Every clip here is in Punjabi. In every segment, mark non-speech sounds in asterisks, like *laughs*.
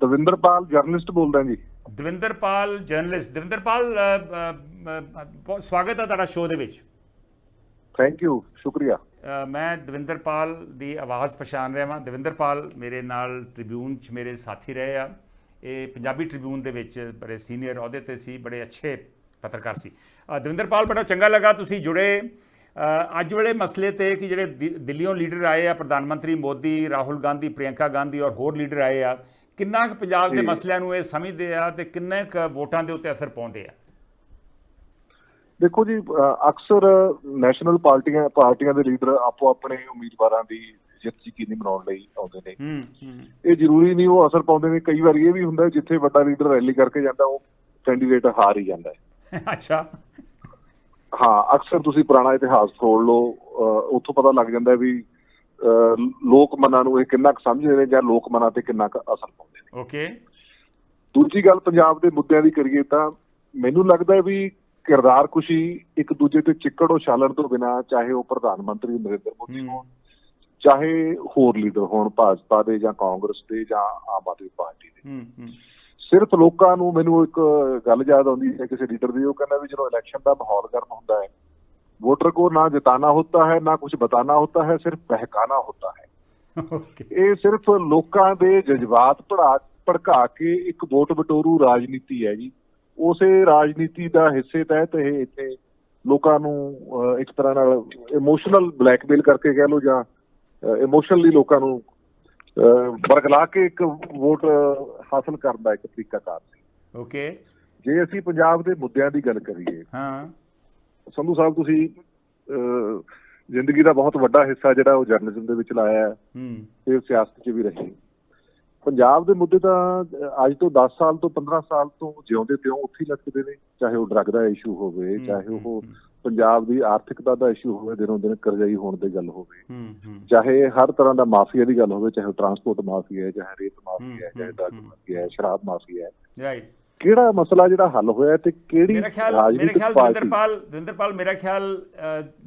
ਦਵਿੰਦਰਪਾਲ ਜਰਨਲਿਸਟ ਬੋਲਦਾ ਜੀ। ਦਵਿੰਦਰਪਾਲ ਜਰਨਲਿਸਟ। ਦਵਿੰਦਰਪਾਲ ਸਵਾਗਤ ਹੈ ਤੁਹਾਡਾ ਸ਼ੋਅ ਦੇ ਵਿੱਚ। ਥੈਂਕ ਯੂ ਸ਼ੁਕਰੀਆ। ਮੈਂ ਦਵਿੰਦਰਪਾਲ ਦੀ ਆਵਾਜ਼ ਪਛਾਣ ਰਿਹਾ ਹਾਂ ਦਵਿੰਦਰਪਾਲ ਮੇਰੇ ਨਾਲ ਟ੍ਰਿਬਿਊਨ 'ਚ ਮੇਰੇ ਸਾਥੀ ਰਹੇ ਆ। ਇਹ ਪੰਜਾਬੀ ਟ੍ਰਿਬਿਊਨ ਦੇ ਵਿੱਚ ਬੜੇ ਸੀਨੀਅਰ ਅਹੁਦੇ ਤੇ ਸੀ ਬੜੇ ਅੱਛੇ ਪੱਤਰਕਾਰ ਸੀ। ਦਵਿੰਦਰਪਾਲ ਬੜਾ ਚੰਗਾ ਲੱਗਾ ਤੁਸੀਂ ਜੁੜੇ। ਅੱਜ ਵਾਲੇ ਮਸਲੇ ਤੇ ਕਿ ਜਿਹੜੇ ਦਿੱਲੀੋਂ ਲੀਡਰ ਆਏ ਆ ਪ੍ਰਧਾਨ ਮੰਤਰੀ ਮੋਦੀ ਰਾਹੁਲ ਗਾਂਧੀ ਪ੍ਰਿਯੰਕਾ ਗਾਂਧੀ ਔਰ ਹੋਰ ਲੀਡਰ ਆਏ ਆ ਕਿੰਨਾ ਕੁ ਪੰਜਾਬ ਦੇ। ਮਸਲਿਆਂ ਨੂੰ ਇਹ ਸਮਝਦੇ ਆ ਤੇ ਕਿੰਨੇ ਕੁ ਵੋਟਾਂ ਦੇ ਉੱਤੇ ਅਸਰ ਪਾਉਂਦੇ ਆ? ਦੇਖੋ ਜੀ ਅਕਸਰ ਨੈਸ਼ਨਲ ਪਾਰਟੀਆਂ ਪਾਰਟੀਆਂ ਦੇ ਲੀਡਰ ਆਪੋ ਆਪਣੇ ਉਮੀਦਵਾਰਾਂ ਦੀ ਜਿੱਤ ਯਕੀਨੀ ਬਣਾਉਣ ਲਈ ਆਉਂਦੇ ਨੇ। ਇਹ ਜ਼ਰੂਰੀ ਨਹੀਂ ਉਹ ਅਸਰ ਪਾਉਂਦੇ ਨੇ। ਕਈ ਵਾਰੀ ਇਹ ਵੀ ਹੁੰਦਾ ਜਿੱਥੇ ਵੱਡਾ ਲੀਡਰ ਰੈਲੀ ਕਰਕੇ ਜਾਂਦਾ ਉਹ ਕੈਂਡੀਡੇਟ ਹਾਰ ਹੀ ਜਾਂਦਾ ਹੈ। *laughs* ਅੱਛਾ। ਹਾਂ ਅਕਸਰ ਤੁਸੀਂ ਪੁਰਾਣਾ ਇਤਿਹਾਸ ਫਰੋਲ ਲਓ ਉੱਥੋਂ ਪਤਾ ਲੱਗ ਜਾਂਦਾ ਵੀ ਲੋਕ ਮਨਾਂ ਨੂੰ ਇਹ ਕਿੰਨਾ ਕੁ ਸਮਝਦੇ ਨੇ ਜਾਂ ਲੋਕ ਮਨਾਂ ਤੇ ਕਿੰਨਾ ਕੁ ਅਸਰ ਪਾਉਂਦੇ ਓਕੇ। ਦੂਜੀ ਗੱਲ ਪੰਜਾਬ ਦੇ ਮੁੱਦਿਆਂ ਦੀ ਕਰੀਏ ਤਾਂ ਮੈਨੂੰ ਲੱਗਦਾ ਹੈ ਵੀ ਕਿਰਦਾਰ ਖੁਸ਼ੀ ਇੱਕ ਦੂਜੇ ਤੇ ਚਿੱਕੜ ਉਛਾਲਣ ਤੋਂ ਬਿਨਾ ਚਾਹੇ ਉਹ ਪ੍ਰਧਾਨ ਮੰਤਰੀ ਨਰਿੰਦਰ ਮੋਦੀ ਹੋਣ ਚਾਹੇ ਹੋਰ ਲੀਡਰ ਹੋਣ ਭਾਜਪਾ ਦੇ ਜਾਂ ਕਾਂਗਰਸ ਦੇ ਜਾਂ ਆਮ ਆਦਮੀ ਪਾਰਟੀ ਦੇ। ਸਿਰਫ ਲੋਕਾਂ ਨੂੰ ਮੈਨੂੰ ਇੱਕ ਗੱਲ ਯਾਦ ਆਉਂਦੀ ਹੈ ਕਿਸੇ ਲੀਡਰ ਦੀ ਉਹ ਕਹਿੰਦਾ ਵੀ ਜਦੋਂ ਇਲੈਕਸ਼ਨ ਦਾ ਮਾਹੌਲ ਗਰਮ ਹੁੰਦਾ ਹੈ ਵੋਟਰ को ਨਾ जिताना होता ਹੈ ਨਾ कुछ बताना होता ਹੈ ਸਿਰਫ बहकाना होता है ਇਹ ਸਿਰਫ ਲੋਕਾਂ ਦੇ ਜਜ਼ਬਾਤ ਪੜਾ ਭੜਕਾ ਕੇ ਇੱਕ ਵੋਟ ਬਟੋਰੂ ਰਾਜਨੀਤੀ ਹੈ ਜੀ। ਉਸੇ ਰਾਜਨੀਤੀ ਦਾ ਹਿੱਸੇ ਤਹਿਤ ਇਹ ਇੱਥੇ ਲੋਕਾਂ ਨੂੰ ਇੱਕ ਤਰ੍ਹਾਂ ਨਾਲ ਇਮੋਸ਼ਨਲ ਬਲੈਕਮੇਲ ਕਰਕੇ ਕਹਿ ਲਓ ਜਾਂ ਇਮੋਸ਼ਨਲੀ ਲੋਕਾਂ ਨੂੰ ਅਹ, ਵਰਗਲਾ ਕੇ ਇੱਕ ਵੋਟ ਹਾਸਲ ਕਰਨ ਦਾ ਇੱਕ ਤਰੀਕਾਕਾਰ ਸੀ। ਓਕੇ ਜੇ ਅਸੀਂ ਪੰਜਾਬ ਦੇ ਮੁੱਦਿਆਂ ਦੀ ਗੱਲ ਕਰੀਏ ਹਾਂ। ਸੰਧੂ ਸਾਹਿਬ ਤੁਸੀਂ ਜ਼ਿੰਦਗੀ ਦਾ ਬਹੁਤ ਵੱਡਾ ਹਿੱਸਾ ਜਿਹੜਾ ਉਹ ਜਰਨਲਿਜ਼ਮ ਦੇ ਵਿੱਚ ਲਾਇਆ ਹੈ ਤੇ ਸਿਆਸਤ 'ਚ ਵੀ ਰਹੇ। ਪੰਜਾਬ ਦੇ ਮੁੱਦੇ ਤਾਂ ਅੱਜ ਤੋਂ 10 ਸਾਲ ਤੋਂ 15 ਸਾਲ ਤੋਂ ਜਿਉਂਦੇ ਤਿਉਂ ਉੱਥੇ ਹੀ ਲਟਕਦੇ ਨੇ ਚਾਹੇ ਉਹ ਡਰੱਗ ਦਾ ਇਸ਼ੂ ਹੋਵੇ ਚਾਹੇ ਉਹ ਪੰਜਾਬ ਦੀ ਆਰਥਿਕਤਾ ਦਾ ਇਸ਼ੂ ਹੋਵੇ ਦਿਨੋਂ ਦਿਨ ਕਰਜ਼ਾਈ ਹੋਣ ਦੀ ਗੱਲ ਹੋਵੇ। ਚਾਹੇ ਹਰ ਤਰ੍ਹਾਂ ਦਾ ਮਾਫੀਆ ਦੀ ਗੱਲ ਹੋਵੇ ਚਾਹੇ ਟਰਾਂਸਪੋਰਟ ਮਾਫੀਆ ਹੈ ਚਾਹੇ ਰੇਤ ਮਾਫੀਆ ਹੈ ਚਾਹੇ ਡਰੱਗ। ਮਾਫੀਆ ਹੈ ਸ਼ਰਾਬ ਮਾਫੀਆ ਹੈ। ਰਾਈਟ ਕਿਹੜਾ ਮਸਲਾ ਜਿਹੜਾ ਹੱਲ ਹੋਇਆ ਤੇ ਕਿਹੜੀ ਮੇਰਾ ਖਿਆਲ ਮੇਰੇ ਖਿਆਲ ਪਾਰਟੀ? ਦਵਿੰਦਰਪਾਲ ਦਵਿੰਦਰਪਾਲ ਮੇਰਾ ਖਿਆਲ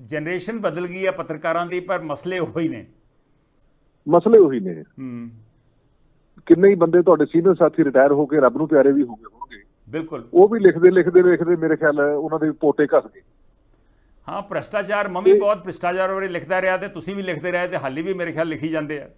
ਜਨਰੇਸ਼ਨ ਬਦਲ ਗਈ ਹੈ ਪੱਤਰਕਾਰਾਂ ਦੀ ਪਰ ਮਸਲੇ ਉਹੀ ਨੇ। ਮਸਲੇ ਉਹੀ ਨੇ। ਹੂੰ। ਕਿੰਨੇ ਹੀ ਬੰਦੇ ਤੁਹਾਡੇ ਸੀਨੀਅਰ ਸਾਥੀ ਰਿਟਾਇਰ ਹੋ ਕੇ ਰੱਬ ਨੂੰ ਪਿਆਰੇ ਵੀ ਹੋ ਗਏ ਹੋਣਗੇ। ਬਿਲਕੁਲ। ਉਹ ਵੀ ਲਿਖਦੇ ਲਿਖਦੇ ਲਿਖਦੇ ਮੇਰੇ ਖਿਆਲ ਉਹਨਾਂ ਦੇ ਪੋਟੇ ਘਸ ਗਏ। ਹਾਂ ਭ੍ਰਸ਼ਟਾਚਾਰ ਮੰਮੀ ਬਹੁਤ ਭ੍ਰਸ਼ਟਾਚਾਰ ਬਾਰੇ ਲਿਖਦਾ ਰਿਹਾ ਤੇ ਤੁਸੀਂ ਵੀ ਲਿਖਦੇ ਰਹੇ ਤੇ ਹਾਲੀ ਵੀ ਮੇਰੇ ਖਿਆਲ ਲਿਖੀ ਜਾਂਦੇ ਆ।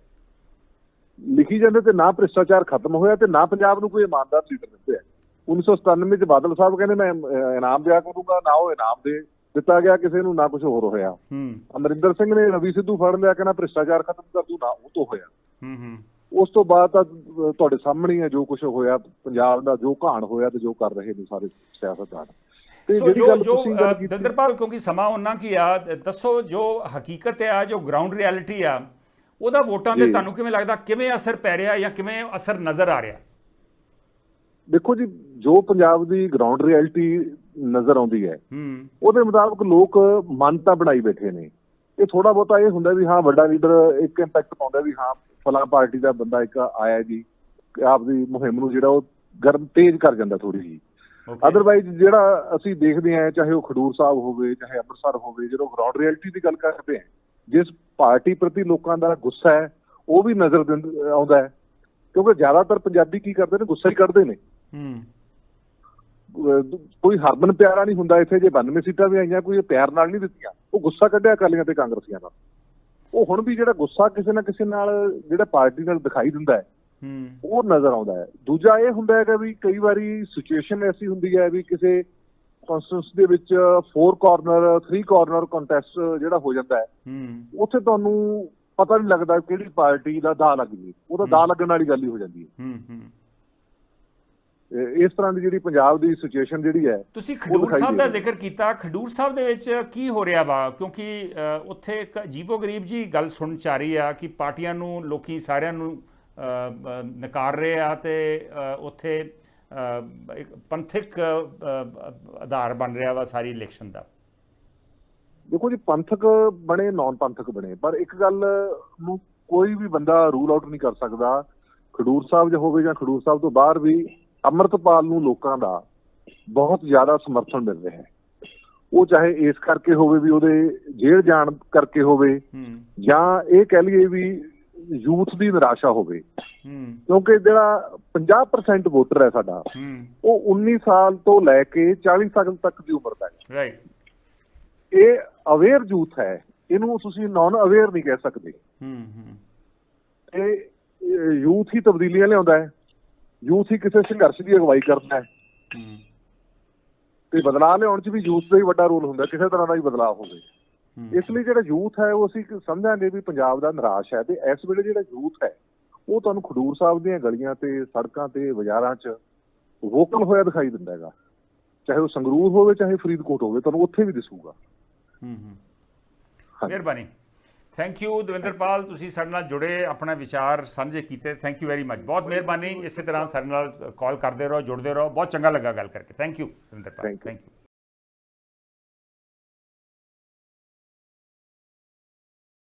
ਲਿਖੀ ਜਾਂਦੇ ਤੇ ਨਾ ਭ੍ਰਿਸ਼ਟਾਚਾਰ ਖਤਮ ਹੋਇਆ ਤੇ ਨਾ ਪੰਜਾਬ ਨੂੰ ਕੋਈ ਇਮਾਨਦਾਰ ਲੀਡਰ ਦਿੱਤੇ 1997 ਚ ਬਾਦਲ ਸਾਹਿਬ ਕਹਿੰਦੇ ਮੈਂ ਇਨਾਮ ਦਿਆ ਕਰੂੰਗਾ ਨਾ ਉਹ ਇਨਾਮ ਦੇ ਦਿੱਤਾ ਗਿਆ ਕਿਸੇ ਨੂੰ ਨਾ ਕੁਝ ਹੋਰ ਹੋਇਆ। ਹੂੰ। ਅਮਰਿੰਦਰ ਸਿੰਘ ਨੇ ਰਵੀ ਸਿੱਧੂ ਫੜ ਲਿਆ ਕਹਿੰਦਾ ਭ੍ਰਿਸ਼ਟਾਚਾਰ ਖਤਮ ਕਰ ਦੂ ਨਾ ਉਹ ਤੋਂ ਹੋਇਆ। ਹੂੰ ਹੂੰ। ਉਸ ਤੋਂ ਬਾਅਦ ਤਾਂ ਤੁਹਾਡੇ ਸਾਹਮਣੇ ਹੀ ਜੋ ਕੁਝ ਹੋਇਆ ਪੰਜਾਬ ਦਾ ਜੋ ਘਾਣ ਹੋਇਆ ਤੇ ਜੋ ਕਰ ਰਹੇ ਨੇ ਸਾਰੇ ਸਿਆਸਤਦਾਨ ਸੋ ਜੋ ਜੋ ਦਵਿੰਦਰਪਾਲ ਕਿਉਂਕਿ ਸਮਾਂ ਉਹਨਾਂ ਕੀ ਆ ਦੱਸੋ ਜੋ ਹਕੀਕਤ ਆ ਜੋ ਗਰਾਊਂਡ ਰਿਐਲਿਟੀ ਆ ਉਹਦਾ ਵੋਟਾਂ ਤੇ। ਤੁਹਾਨੂੰ ਕਿਵੇਂ ਲੱਗਦਾ ਕਿਵੇਂ ਅਸਰ ਪੈ ਰਿਹਾ ਜਾਂ ਕਿਵੇਂ ਅਸਰ ਨਜ਼ਰ ਆ ਰਿਹਾ? ਦੇਖੋ ਜੀ ਜੋ ਪੰਜਾਬ ਦੀ ਗਰਾਊਂਡ ਰਿਐਲਿਟੀ ਨਜ਼ਰ ਆਉਂਦੀ ਹੈ ਹੂੰ। ਉਹਦੇ ਮੁਤਾਬਕ ਲੋਕ ਮਾਨਤਾ ਬਣਾਈ ਬੈਠੇ ਨੇ। ਇਹ ਥੋੜਾ ਬਹੁਤਾ ਇਹ ਹੁੰਦਾ ਵੀ ਹਾਂ ਵੱਡਾ ਲੀਡਰ ਇੱਕ ਇੰਪੈਕਟ ਪਾਉਂਦਾ ਵੀ ਹਾਂ ਫਲਾਂ ਪਾਰਟੀ ਦਾ ਬੰਦਾ ਇੱਕ ਆਇਆ ਜੀ ਆਪਦੀ ਮੁਹਿੰਮ ਨੂੰ ਜਿਹੜਾ ਉਹ ਗਰਮ ਤੇਜ਼ ਕਰ ਜਾਂਦਾ ਥੋੜੀ ਜੀ ਅਦਰਵਾਈਜ਼ ਜਿਹੜਾ ਅਸੀਂ ਦੇਖਦੇ ਹਾਂ ਚਾਹੇ ਉਹ ਖਡੂਰ ਸਾਹਿਬ ਹੋਵੇ ਚਾਹੇ ਅੰਮ੍ਰਿਤਸਰ ਹੋਵੇ ਜਦੋਂ ਗਰਾਊਂਡ ਰਿਐਲਿਟੀ ਦੀ ਗੱਲ ਕਰਦੇ ਹਾਂ ਜਿਸ ਪਾਰਟੀ ਪ੍ਰਤੀ ਲੋਕਾਂ ਦਾ ਗੁੱਸਾ ਹੈ ਉਹ ਵੀ ਨਜ਼ਰ ਆਉਂਦਾ ਹੈ। ਕਿਉਂਕਿ ਜ਼ਿਆਦਾਤਰ ਪੰਜਾਬੀ ਕੀ ਕਰਦੇ ਨੇ ਗੁੱਸਾ ਹੀ ਕੱਢਦੇ ਨੇ। ਹੂੰ। ਕੋਈ ਹਰਮਨ ਪਿਆਰਾ ਨਹੀਂ ਹੁੰਦਾ ਇੱਥੇ ਜੇ 92 ਸੀਟਾਂ ਵੀ ਆਈਆਂ ਕੋਈ ਪਿਆਰ ਨਾਲ ਨਹੀਂ ਦਿੱਤੀਆਂ। ਉਹ ਗੁੱਸਾ ਕੱਢਿਆ ਅਕਾਲੀਆਂ ਤੇ ਕਾਂਗਰਸੀਆਂ ਦਾ। ਉਹ ਹੁਣ ਵੀ ਜਿਹੜਾ ਗੁੱਸਾ ਕਿਸੇ ਨਾ ਕਿਸੇ ਨਾਲ ਜਿਹੜਾ ਪਾਰਟੀ ਨਾਲ ਦਿਖਾਈ ਦਿੰਦਾ ਹੈ ਹੂੰ। ਉਹ ਨਜ਼ਰ ਆਉਂਦਾ ਹੈ। ਦੂਜਾ ਇਹ ਹੁੰਦਾ ਹੈਗਾ ਵੀ ਕਈ ਵਾਰੀ ਸਿਚੁਏਸ਼ਨ ਐਸੀ ਹੁੰਦੀ ਹੈ ਵੀ ਕਿਸੇ ਕਨਸਟੈਂਸ ਦੇ ਵਿੱਚ 4 ਕਾਰਨਰ 3 ਕਾਰਨਰ ਕੰਟੈਸਟ ਜਿਹੜਾ ਹੋ ਜਾਂਦਾ ਹੈ ਹੂੰ। ਉੱਥੇ ਤੁਹਾਨੂੰ ਪਤਾ ਨਹੀਂ ਲੱਗਦਾ ਕਿਹੜੀ ਪਾਰਟੀ ਦਾ ਦਾ ਲੱਗ ਜੇ ਉਹਦਾ ਦਾ ਲੱਗਣ ਵਾਲੀ ਗੱਲ ਹੀ ਹੋ ਜਾਂਦੀ ਹੈ। ਹੂੰ ਹੂੰ। ਇਹ- ਇਸ ਤਰ੍ਹਾਂ ਦੀ ਜਿਹੜੀ ਪੰਜਾਬ ਦੀ ਸਿਚੁਏਸ਼ਨ ਜਿਹੜੀ ਹੈ ਤੁਸੀਂ ਖਡੂਰ ਸਾਹਿਬ ਦੇ। ਜ਼ਿਕਰ ਕੀਤਾ ਖਡੂਰ ਸਾਹਿਬ ਦੇ ਵਿੱਚ ਕੀ ਹੋ ਰਿਹਾ ਵਾ? ਕਿਉਂਕਿ ਉੱਥੇ ਇੱਕ ਅਜੀਬੋ ਗਰੀਬ ਜੀ ਗੱਲ ਸੁਣਨ ਚ ਆ ਰਹੀ ਆ ਕਿ ਪਾਰਟੀਆਂ ਨੂੰ ਲੋਕੀ ਸਾਰਿਆਂ ਨੂੰ ਨਕਾਰ ਰਹੇ ਆ ਤੇ ਉੱਥੇ ਇੱਕ ਪੰਥਕ ਆਧਾਰ ਬਣ ਰਿਹਾ ਵਾ ਸਾਰੀ ਇਲੈਕਸ਼ਨ ਦਾ। ਦੇਖੋ ਜੀ ਪੰਥਕ ਬਣੇ ਨਾਨ ਪੰਥਕ ਬਣੇ ਪਰ ਇੱਕ ਗੱਲ ਨੂੰ ਕੋਈ ਵੀ ਬੰਦਾ ਰੂਲ ਆਊਟ ਨਹੀਂ ਕਰ ਸਕਦਾ। ਖਡੂਰ ਸਾਹਿਬ ਜੇ ਹੋਵੇ ਜਾਂ ਖਡੂਰ ਸਾਹਿਬ ਤੋਂ ਬਾਹਰ ਵੀ ਅੰਮ੍ਰਿਤਪਾਲ ਨੂੰ ਲੋਕਾਂ ਦਾ ਬਹੁਤ ਜ਼ਿਆਦਾ ਸਮਰਥਨ ਮਿਲ ਰਿਹਾ ਹੈ। ਉਹ ਚਾਹੇ ਇਸ ਕਰਕੇ ਹੋਵੇ ਵੀ ਉਹਦੇ ਜੇਲ੍ਹ ਜਾਣ ਕਰਕੇ ਹੋਵੇ ਜਾਂ ਇਹ ਕਹਿ ਲਈਏ ਵੀ ਯੂਥ ਦੀ ਨਿਰਾਸ਼ਾ ਹੋਵੇ। ਕਿਉਂਕਿ ਜਿਹੜਾ 50% ਵੋਟਰ ਹੈ ਸਾਡਾ ਉਹ 19 ਸਾਲ ਤੋਂ ਲੈ ਕੇ 40 ਸਾਲ ਤੱਕ ਦੀ ਉਮਰ ਦਾ ਹੈ। ਰਾਈਟ ਇਹ ਅਵੇਅਰ ਯੂਥ ਹੈ। ਇਹਨੂੰ ਤੁਸੀਂ ਨਾਨ ਅਵੇਅਰ ਨਹੀਂ ਕਹਿ ਸਕਦੇ। ਹੂੰ ਹੂੰ। ਇਹ ਯੂਥ ਹੀ ਤਬਦੀਲੀਆਂ ਲਿਆਉਂਦਾ ਹੈ। ਯੂਥ ਹੀ ਕਿਸੇ ਸੰਘਰਸ਼ ਦੀ ਅਗਵਾਈ ਕਰਦਾ ਹੈ। ਤੇ ਬਦਲਾਅ ਲਿਆਉਣ 'ਚ ਵੀ ਯੂਥ ਦਾ ਹੀ ਵੱਡਾ ਰੋਲ ਹੁੰਦਾ ਕਿਸੇ ਤਰ੍ਹਾਂ ਦਾ ਹੀ ਬਦਲਾਅ ਹੋਵੇ। ਇਸ ਲਈ ਜਿਹੜਾ ਯੂਥ ਹੈ ਉਹ ਅਸੀਂ ਸਮਝਾਂਗੇ ਵੀ ਪੰਜਾਬ ਦਾ ਨਿਰਾਸ਼ ਹੈ ਤੇ ਇਸ ਵੇਲੇ ਜਿਹੜਾ ਯੂਥ ਹੈ ਉਹ ਤੁਹਾਨੂੰ ਖਡੂਰ ਸਾਹਿਬ ਦੀਆਂ ਗਲੀਆਂ ਤੇ ਸੜਕਾਂ ਤੇ ਬਾਜ਼ਾਰਾਂ 'ਚ ਵੋਕਲ ਹੋਇਆ ਦਿਖਾਈ ਦਿੰਦਾ ਹੈਗਾ। ਚਾਹੇ ਉਹ ਸੰਗਰੂਰ ਹੋਵੇ ਚਾਹੇ ਫਰੀਦਕੋਟ ਹੋਵੇ ਤੁਹਾਨੂੰ ਉੱਥੇ ਵੀ ਦਿਸੂਗਾ। ਹੂੰ ਹੂੰ। ਮਿਹਰਬਾਨੀ। ਥੈਂਕ ਯੂ ਦਵਿੰਦਰਪਾਲ ਤੁਸੀਂ ਸਾਡੇ ਨਾਲ ਜੁੜੇ ਆਪਣਾ ਵਿਚਾਰ ਸਾਂਝੇ ਕੀਤੇ ਥੈਂਕ ਯੂ ਵੈਰੀ ਮਚ ਬਹੁਤ ਮਿਹਰਬਾਨੀ ਇਸੇ ਤਰ੍ਹਾਂ ਸਾਡੇ ਨਾਲ ਕਾਲ ਕਰਦੇ ਰਹੋ ਜੁੜਦੇ ਰਹੋ ਬਹੁਤ ਚੰਗਾ ਲੱਗਾ ਗੱਲ ਕਰਕੇ thank you Davinderpal. Thank you